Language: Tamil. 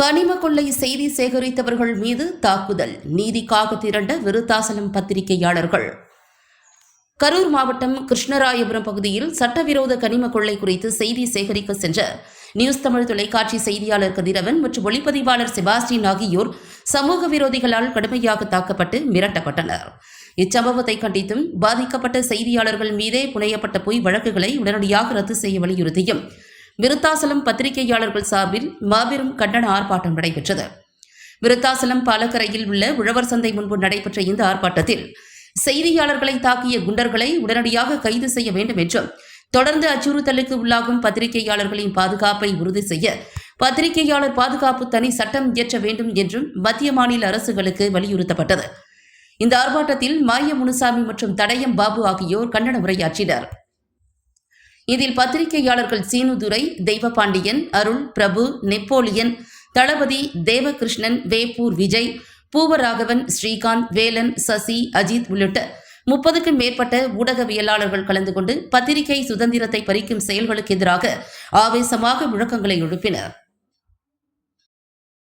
கனிம கொள்ளை செய்தி சேகரித்தவர்கள் மீது தாக்குதல். நீதிக்காக திரண்ட விருத்தாசலம் பத்திரிகையாளர்கள். கரூர் மாவட்டம் கிருஷ்ணராயபுரம் பகுதியில் சட்டவிரோத கனிம கொள்ளை குறித்து செய்தி சேகரிக்க சென்ற நியூஸ் தமிழ் தொலைக்காட்சி செய்தியாளர் கதிரவன் மற்றும் ஒளிப்பதிவாளர் செபாஸ்டின் ஆகியோர் சமூக விரோதிகளால் கடுமையாக தாக்கப்பட்டு மிரட்டப்பட்டனர். இச்சம்பவத்தை கண்டித்தும் பாதிக்கப்பட்ட செய்தியாளர்கள் மீதே புனையப்பட்ட பொய் வழக்குகளை உடனடியாக ரத்து செய்ய வலியுறுத்தியும் விருத்தாசலம் பத்திரிகையாளர்கள் சார்பில் மாபெரும் கண்டன ஆர்ப்பாட்டம் நடைபெற்றது. விருத்தாசலம் பாலக்கரையில் உள்ள உழவர் சந்தை முன்பு நடைபெற்ற இந்த ஆர்ப்பாட்டத்தில் செய்தியாளர்களை தாக்கிய குண்டர்களை உடனடியாக கைது செய்ய வேண்டும் என்றும் தொடர்ந்து அச்சுறுத்தலுக்கு உள்ளாகும் பத்திரிகையாளர்களின் பாதுகாப்பை உறுதி செய்ய பத்திரிகையாளர் பாதுகாப்பு தனி சட்டம் இயற்ற வேண்டும் என்றும் மத்திய மாநில அரசுகளுக்கு வலியுறுத்தப்பட்டது. இந்த ஆர்ப்பாட்டத்தில் மாய முனுசாமி மற்றும் தடயம் பாபு ஆகியோர் கண்டன உரையாற்றினர். இதில் பத்திரிகையாளர்கள் சீனுதுரை தெய்வபாண்டியன் அருள் பிரபு நெப்போலியன் தளபதி தேவகிருஷ்ணன் வேப்பூர் விஜய் பூவராகவன் ஸ்ரீகாந்த் வேலன் சசி அஜித் உள்ளிட்ட முப்பதுக்கும் மேற்பட்ட ஊடகவியலாளர்கள் கலந்து கொண்டு பத்திரிகை சுதந்திரத்தை பறிக்கும் செயல்களுக்கு எதிராக ஆவேசமாக முழக்கங்களை எழுப்பினர்.